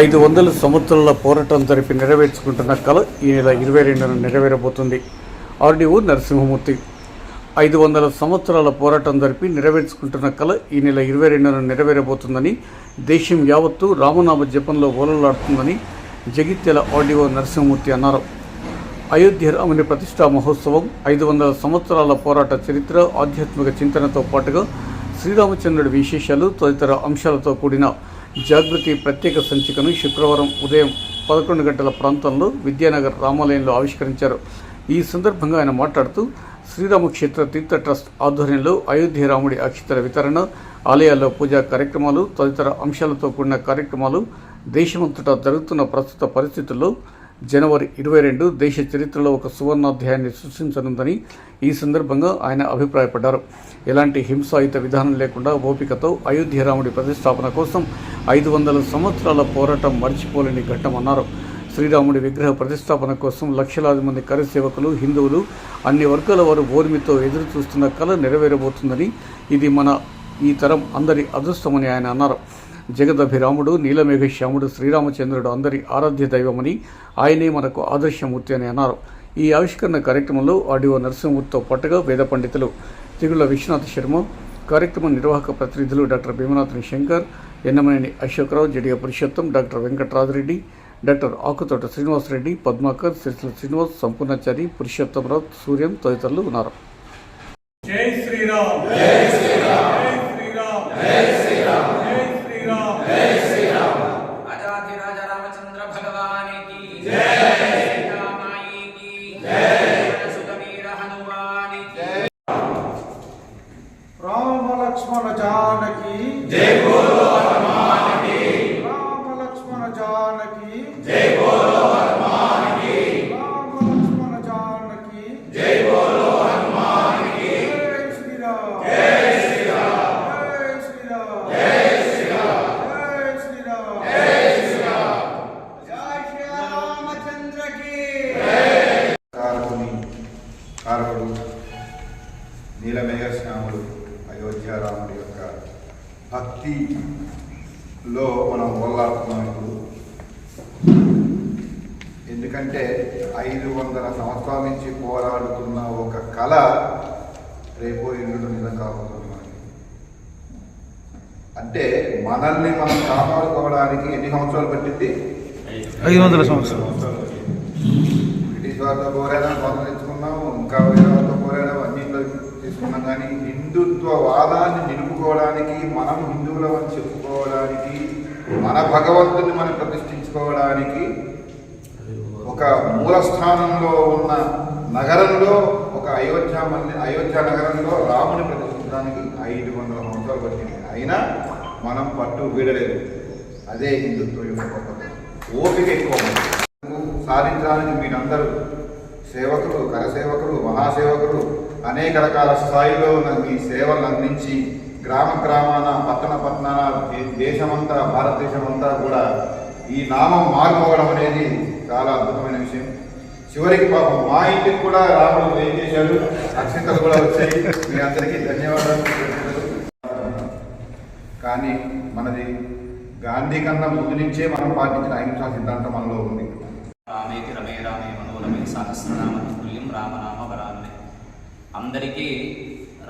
ఐదు వందల సంవత్సరాల పోరాటం జరిపి నెరవేర్చుకుంటున్న కళ ఈ నెల ఇరవై రెండున నెరవేరబోతుంది. ఆర్డీఓ నరసింహమూర్తి. ఐదు వందల సంవత్సరాల పోరాటం జరిపి నెరవేర్చుకుంటున్న కళ ఈ నెల ఇరవై రెండున నెరవేరబోతుందని దేశం యావత్తు రామనామ జపంలో ఓలలాడుతుందని జగిత్యాల ఆర్డీఓ నరసింహమూర్తి అన్నారు. అయోధ్య రాముని ప్రతిష్టా మహోత్సవం ఐదు వందల సంవత్సరాల పోరాట చరిత్ర ఆధ్యాత్మిక చింతనతో పాటుగా శ్రీరామచంద్రుడి విశేషాలు తదితర అంశాలతో కూడిన జాగృతి ప్రత్యేక సంచికను శుక్రవారం ఉదయం పదకొండు గంటల ప్రాంతంలో విద్యానగర్ రామాలయంలో ఆవిష్కరించారు. ఈ సందర్భంగా ఆయన మాట్లాడుతూ శ్రీరామక్షేత్ర తీర్థ ట్రస్ట్ ఆధ్వర్యంలో అయోధ్య రాముడి అక్షతల వితరణ ఆలయాల్లో పూజా కార్యక్రమాలు తదితర అంశాలతో కూడిన కార్యక్రమాలు దేశమంతటా జరుగుతున్న ప్రస్తుత పరిస్థితుల్లో జనవరి ఇరవై రెండు దేశ చరిత్రలో ఒక సువర్ణాధ్యాయాన్ని సృష్టించనుందని ఈ సందర్భంగా ఆయన అభిప్రాయపడ్డారు. ఎలాంటి హింసాయుత విధానం లేకుండా ఓపికతో అయోధ్య రాముడి ప్రతిష్టాపన కోసం ఐదు వందల సంవత్సరాల పోరాటం మర్చిపోలేని ఘట్టం అన్నారు శ్రీరాముడి విగ్రహ ప్రతిష్టాపన కోసం లక్షలాది మంది కరసేవకులు హిందువులు అన్ని వర్గాల వారు ఓర్మితో ఎదురు చూస్తున్న కళ నెరవేరబోతుందని ఇది మన ఈ తరం అందరి అదృష్టమని ఆయన అన్నారు. జగదభిరాముడు నీలమేఘశ్యాముడు శ్రీరామచంద్రుడు అందరి ఆరాధ్య దైవమని ఆయనే మనకు ఆదర్శమూర్తి అని అన్నారు. ఈ ఆవిష్కరణ కార్యక్రమంలో ఆడియో నరసింహమూర్తితో పాటుగా వేద పండితులు తిగుల విశ్వనాథ్ శర్మ కార్యక్రమ నిర్వాహక ప్రతినిధులు doctor భీమనాథన్ Shankar Ennamaneni Ashokrao జడియ Purushottam doctor Venkatarajareddy doctor Akutota Srinivasa Reddy Padmakar Sirisilla Srinivas Sampoornachari Purushottamarao Suryam తదితరులు ఉన్నారు. జై శ్రీరామ్. రామ లక్ష్మణ జానకి. జై బోలో రామ లక్ష్మణ జానకి. జై బోలో రామ లక్ష్మణ జానకి. జై బోలో హనుమానికి. జై శ్రీరామ్. జై శ్రీరామ్. జై శ్రీరామ్. జై శ్రీరామ్. జై శ్రీరామ్. జై శ్రీరామ్. జై కారకుని కారకుడు రాముడి యొక్క భక్తిలో మనం ఓల్లాడుతున్నాం ఇప్పుడు. ఎందుకంటే ఐదు వందల సంవత్సరాల నుంచి పోరాడుతున్న ఒక కళ రేపో ఎల్లుండి నిజం కాబోతుంది మనకి. అంటే మనల్ని మనం కాపాడుకోవడానికి ఎన్ని సంవత్సరాలు పట్టింది ఐదు వందల సంవత్సరాలు. బ్రిటిష్ వారితో పోరాడాం కొంత తెచ్చుకున్నాం ఇంకా తీసుకున్నాం కానీ హిందుత్వ వాదాన్ని నిలుపుకోవడానికి మనం హిందువులమని చెప్పుకోవడానికి మన భగవంతుని మనం ప్రతిష్ఠించుకోవడానికి ఒక మూల స్థానంలో ఉన్న నగరంలో ఒక అయోధ్య మంది అయోధ్య నగరంలో రాముని ప్రతిష్ఠించడానికి ఐదు వందల సంవత్సరాలు పట్టింది. అయినా మనం పట్టు వీడలేదు. అదే హిందుత్వం యొక్క గొప్పతనం. ఓపిక ఎక్కువ సాధించడానికి మీరందరూ సేవకులు కరసేవకులు మహాసేవకులు అనేక రకాల స్థాయిలో ఉన్న మీ సేవలను అందించి గ్రామ గ్రామాన పట్టణ పట్టణాన దేశమంతా భారతదేశమంతా కూడా ఈ నామం మారిపోవడం అనేది చాలా అద్భుతమైన విషయం. చివరికి పాపం మా ఇంటికి కూడా రాముడు ఏం చేశాడు? అక్షంతలు కూడా వచ్చాయి. మీ అందరికీ ధన్యవాదాలు. కానీ మనది గాంధీ కన్నా ముందు నుంచే మనం పాటించిన అహింసా సిద్ధాంతం మనలో ఉంది రామేతి రమే రామే మనోరమే సహస్రనామ తుల్యం రామనామ వరాలనే అందరికీ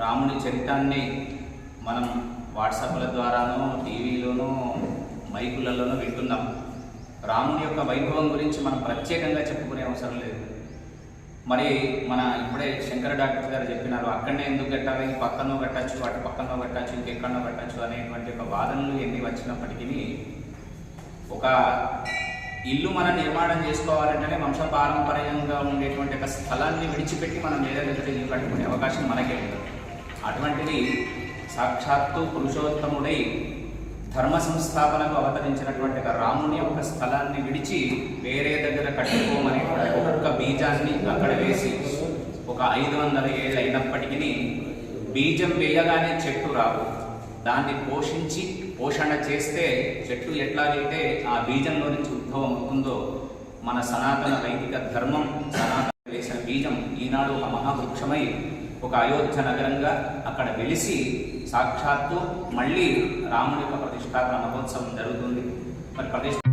రాముని చరిత్రాన్ని మనం వాట్సాప్ల ద్వారానో టీవీలోనూ మైకులలోనూ వింటున్నాం. రాముని యొక్క వైభవం గురించి మనం ప్రత్యేకంగా చెప్పుకునే అవసరం లేదు. మరి మన ఇప్పుడే శంకర డాక్టర్ గారు చెప్పినారు అక్కడనే ఎందుకు కట్టాలి? పక్కనో కట్టచ్చు అటు పక్కనో కట్టచ్చు ఇంకెక్కడనో కట్టచ్చు అనేటువంటి ఒక వాదనలు ఎన్ని వచ్చినప్పటికీ ఒక ఇల్లు మనం నిర్మాణం చేసుకోవాలంటేనే వంశపారంపర్యంగా ఉండేటువంటి ఒక స్థలాన్ని విడిచిపెట్టి మనం వేరే దగ్గర ఇల్లు కట్టుకునే అవకాశం మనకే ఉంది అటువంటిది సాక్షాత్తు పురుషోత్తముడై ధర్మ సంస్థాపనకు అవతరించినటువంటి ఒక రాముని ఒక స్థలాన్ని విడిచి వేరే దగ్గర కట్టుకోమని ఒక్కొక్క బీజాన్ని అక్కడ వేసి ఒక ఐదు వందల ఏళ్ళు అయినప్పటికీ బీజం వేయగానే చెట్టు రావు. దాన్ని పోషించి పోషణ చేస్తే చెట్టు ఎట్లాగైతే ఆ బీజంలో నుంచి ఉద్భవం అవుతుందో మన సనాతన వైదిక ధర్మం సనాతన వేసిన బీజం ఈనాడు ఒక మహావృక్షమై ఒక అయోధ్య నగరంగా అక్కడ వెలిసి సాక్షాత్తు మళ్ళీ రాముని యొక్క ప్రతిష్టాపన మహోత్సవం జరుగుతుంది. మరి ప్రతిష్ట